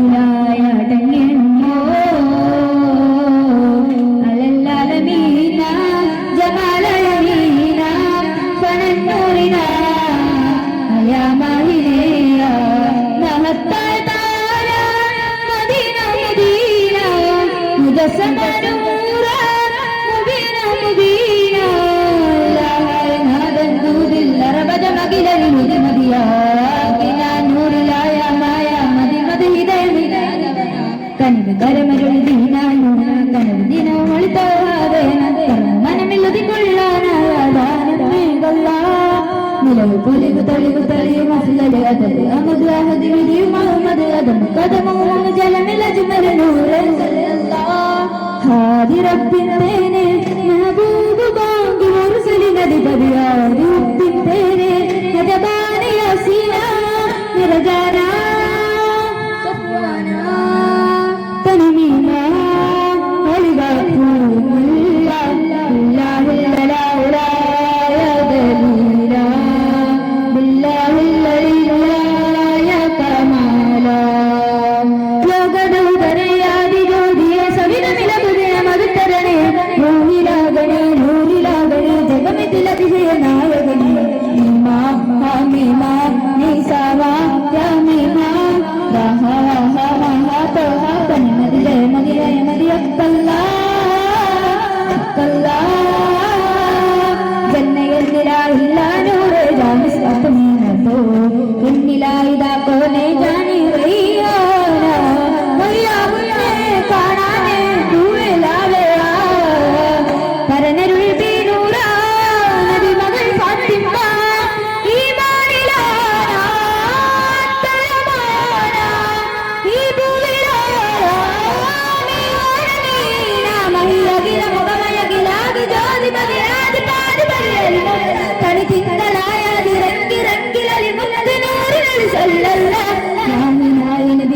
നാട്ടിലായ നിലവ് പൊലിവ് തെളിവ് തെളിയും അഫ്ലല് അതൽ അമദ് അഹദ് വിധിയും അഹമ്മദ് അതം കഥമൂന്ന് ജലമില ജുമല നൂറ് ഹാദി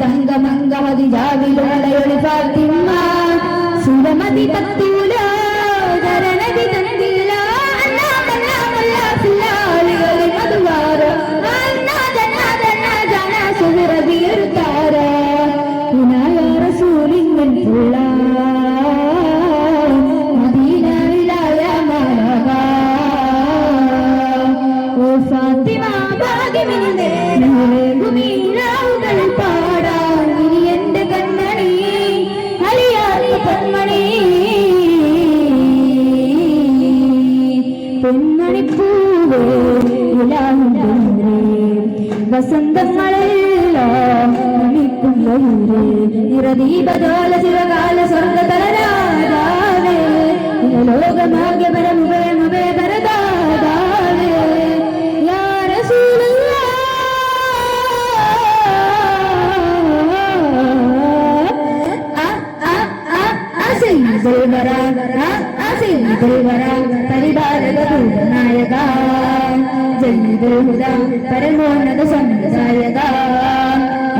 தங்கமங்கமதி ஜாவிலோட ஒளி பாத்திம்மா சுரமதி தங்க വസന്തങ്ങളെല്ലാം നിറദീപജോല ശിവകാല സ്വർഗതരാജാ దేవరాగర సింధువర పరివారద పూర్ణాయక జన్మిదేహుద పరమోన్నత సంసాయక.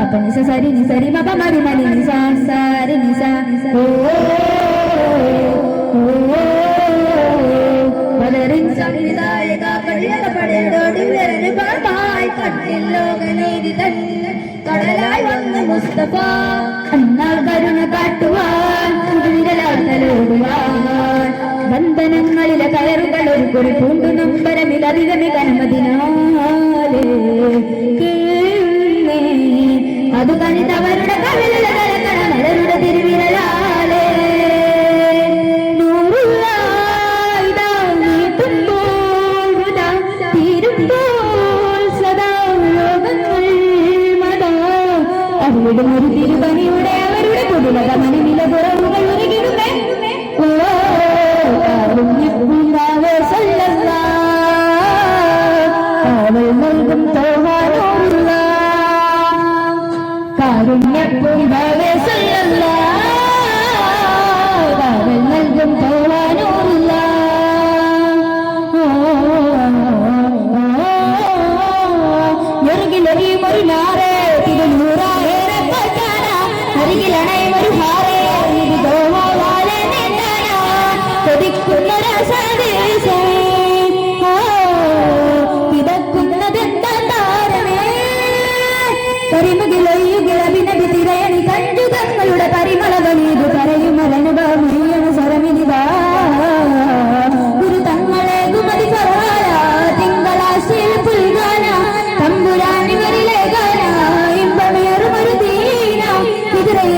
అపనిస సరి నిసరి మప మరి మరి నిసా సారి నిసా ఓ படேடோடு விரலு കാട്ടുവാൻ ബന്ധനങ്ങളിലെ കയറുകൾ ഒരു കുറി പൂണ്ടു നമ്പരമിൽ അധികമിക അനുമതിനാലേ അത് കണിതവരുടെ കാരുണ്യപ്പൂങ്കാവേ സല്ലല്ല കാവൽ നൽകും തോഹാനുള്ള ഞെറുകിലൊരിയും ഒരു നാറ് തിരുനൂറായേറെ പറ്റാന അരികിലണയും ഒരു ഹാറേ ഇത് ദോവാലെ നീട്ടാന കൊതിക്കുന്നൊരസദേശേ കിടക്കുന്നതെന്താ താരമേ കരിമുകിലൊയ്യുകിളവിനടി